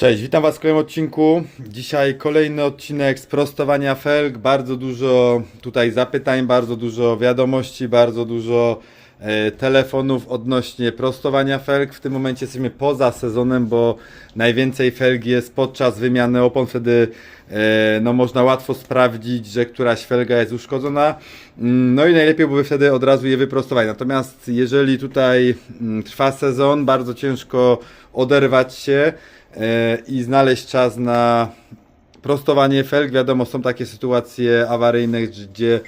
Cześć, witam Was w kolejnym odcinku. Dzisiaj kolejny odcinek z prostowania felg. Bardzo dużo tutaj zapytań, bardzo dużo wiadomości, bardzo dużo e, telefonów odnośnie prostowania felg. W tym momencie jesteśmy poza sezonem, bo najwięcej felg jest podczas wymiany opon. Wtedy e, no, można łatwo sprawdzić, że któraś felga jest uszkodzona. Mm, No i najlepiej byłoby wtedy od razu je wyprostować. Natomiast jeżeli tutaj mm, trwa sezon, bardzo ciężko oderwać się i znaleźć czas na prostowanie felg. Wiadomo, są takie sytuacje awaryjne, gdzie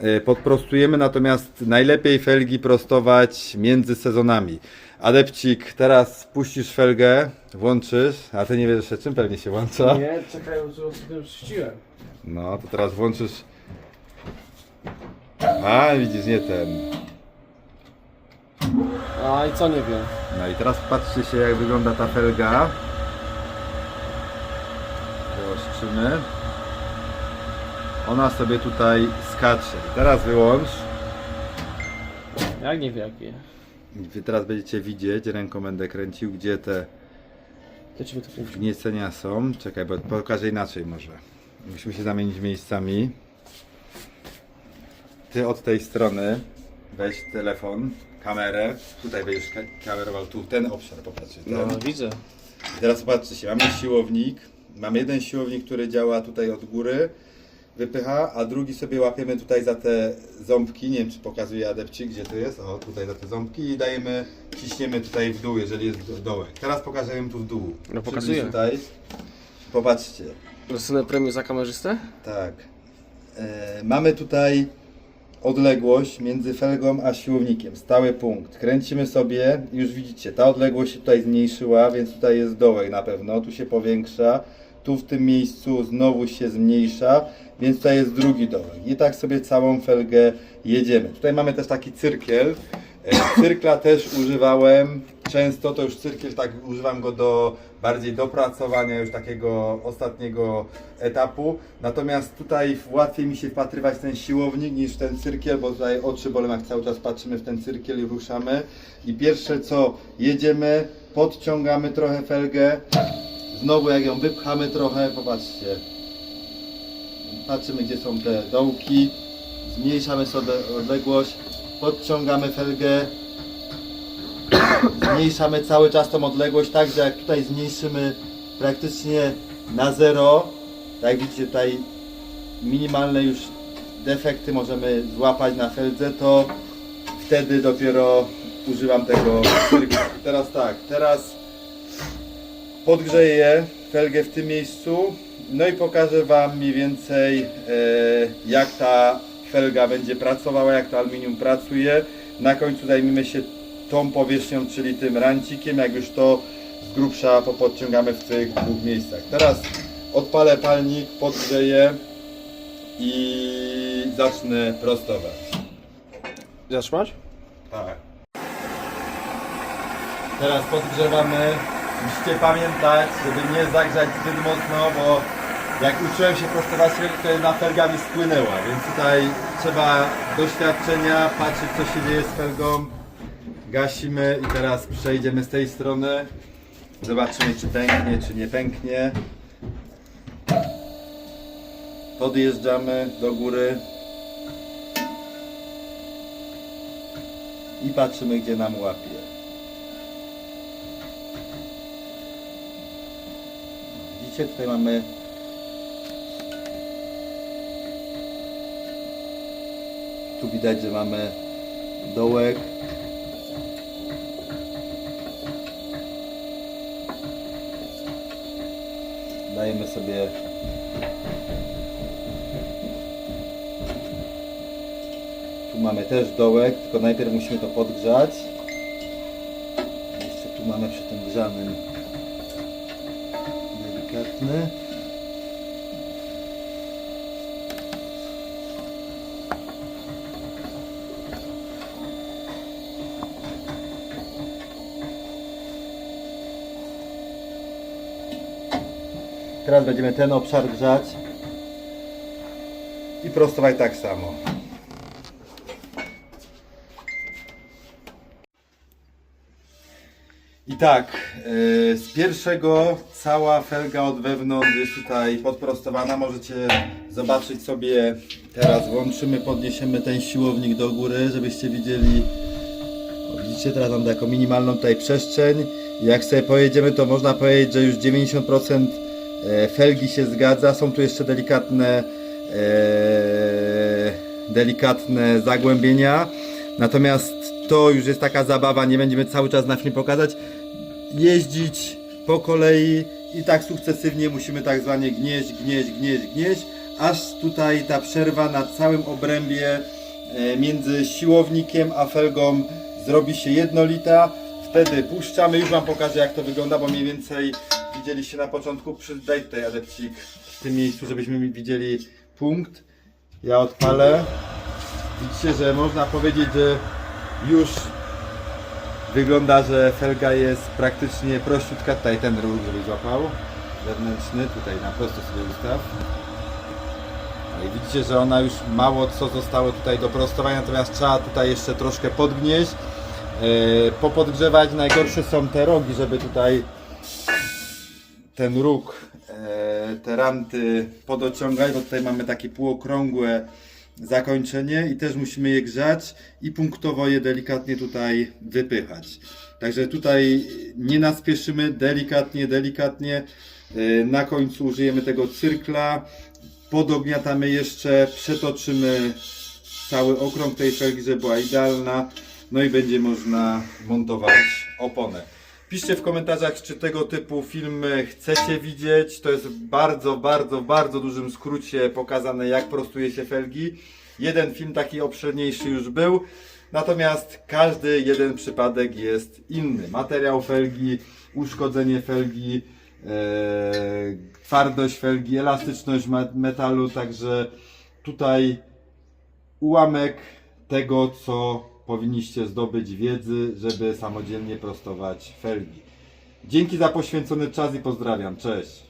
e, podprostujemy, natomiast najlepiej felgi prostować między sezonami. Adepcik, teraz puścisz felgę, włączysz, a ty nie wiesz jeszcze czym pewnie się włącza. Nie, czekaj, sobie puściłem. No, to teraz włączysz. A, widzisz, nie ten. A i co nie wiem? No i teraz patrzcie się, jak wygląda ta felga. Wyostrzymy. Ona sobie tutaj skacze. Teraz wyłącz. Jak nie wiem jakie. Wy teraz będziecie widzieć, ręką będę kręcił, gdzie te To ci to wgniecenia są. Czekaj, bo pokażę inaczej może. Musimy się zamienić miejscami. Ty od tej strony weź telefon, kamerę. Tutaj będziesz ka- kamerował tu, ten obszar popatrzcie. Ten. No widzę. I teraz patrzcie się, mamy siłownik. Mamy jeden siłownik, który działa tutaj od góry, wypycha, a drugi sobie łapiemy tutaj za te ząbki. Nie wiem, czy pokazuje adepci, gdzie to jest. O, tutaj za te ząbki i dajemy, ciśniemy tutaj w dół, jeżeli jest do- dołek. Teraz pokażę tu w dół. No, pokazuję. tutaj. Popatrzcie. Dostanę premię za kamerzystę? Tak. E, mamy tutaj odległość między felgą a siłownikiem, stały punkt. Kręcimy sobie, już widzicie, ta odległość się tutaj zmniejszyła, więc tutaj jest dołek na pewno, tu się powiększa, tu w tym miejscu znowu się zmniejsza, więc tutaj jest drugi dołek. I tak sobie całą felgę jedziemy. Tutaj mamy też taki cyrkiel. E, Cyrkla też używałem często, to już cyrkiel tak używam go do bardziej dopracowania już takiego ostatniego etapu. Natomiast tutaj łatwiej mi się wpatrywać ten siłownik niż ten cyrkiel, bo tutaj oczy bolą jak cały czas patrzymy w ten cyrkiel i ruszamy. I pierwsze co jedziemy, podciągamy trochę felgę. Znowu jak ją wypchamy trochę, popatrzcie. Patrzymy gdzie są te dołki. Zmniejszamy sobie odległość, podciągamy felgę, zmniejszamy cały czas tą odległość, tak że jak tutaj zmniejszymy praktycznie na zero, tak jak widzicie tutaj minimalne już defekty możemy złapać na feldze, to wtedy dopiero używam tego. Teraz tak, teraz podgrzeję felgę w tym miejscu, no i pokażę Wam mniej więcej e, jak ta felga będzie pracowała, jak to aluminium pracuje. Na końcu zajmiemy się tą powierzchnią, czyli tym rancikiem, jak już to z grubsza popodciągamy w tych dwóch miejscach. Teraz odpalę palnik, podgrzeję i zacznę prostować. Zatrzymać? Tak. Teraz podgrzewamy. Musicie pamiętać, żeby nie zagrzać zbyt mocno, bo jak uczyłem się prostować to jedna felga mi spłynęła, więc tutaj trzeba doświadczenia, patrzeć co się dzieje z felgą. Gasimy i teraz przejdziemy z tej strony. Zobaczymy czy pęknie, czy nie pęknie. Podjeżdżamy do góry. i patrzymy gdzie nam łapie. Tutaj mamy tu widać, że mamy dołek. Dajemy sobie Tu mamy też dołek, tylko najpierw musimy to podgrzać. Jeszcze tu mamy przy tym grzanym delikatny. Teraz będziemy ten obszar grzać i prostować tak samo. I tak, e, z pierwszego cała felga od wewnątrz jest tutaj podprostowana. Możecie zobaczyć sobie, teraz włączymy, podniesiemy ten siłownik do góry, żebyście widzieli. Widzicie, teraz mam taką minimalną tutaj przestrzeń. Jak sobie pojedziemy, to można powiedzieć, że już 90% e, felgi się zgadza. Są tu jeszcze delikatne, e, delikatne zagłębienia. Natomiast to już jest taka zabawa, nie będziemy cały czas na film pokazać. Jeździć po kolei i tak sukcesywnie musimy tak zwanie gnieść, gnieść, gnieść, gnieść, aż tutaj ta przerwa na całym obrębie e, między siłownikiem a felgą zrobi się jednolita. Wtedy puszczamy, już Wam pokażę jak to wygląda, bo mniej więcej widzieliście na początku. Przydaj tutaj adepcik w tym miejscu, żebyśmy widzieli punkt. Ja odpalę. Widzicie, że można powiedzieć, że już wygląda, że felga jest praktycznie prościutka. Tutaj ten ruch, żeby złapał. Wewnętrzny, tutaj na prosto sobie ustaw. No i widzicie, że ona już mało co zostało tutaj do prostowania, natomiast trzeba tutaj jeszcze troszkę podgnieść, yy, popodgrzewać. Najgorsze są te rogi, żeby tutaj ten róg, e, te ranty podociągać, bo tutaj mamy takie półokrągłe zakończenie i też musimy je grzać i punktowo je delikatnie tutaj wypychać. Także tutaj nie naspieszymy, delikatnie, delikatnie. E, Na końcu użyjemy tego cyrkla, podogniatamy jeszcze, przetoczymy cały okrąg tej felgi, żeby była idealna. No i będzie można montować oponę. Piszcie w komentarzach, czy tego typu filmy chcecie widzieć. To jest bardzo, bardzo, bardzo dużym skrócie pokazane, jak prostuje się felgi. Jeden film taki obszerniejszy już był, natomiast każdy jeden przypadek jest inny. Materiał felgi, uszkodzenie felgi, e, twardość felgi, elastyczność metalu, także tutaj ułamek tego, co powinniście zdobyć wiedzy, żeby samodzielnie prostować felgi. Dzięki za poświęcony czas i pozdrawiam. Cześć!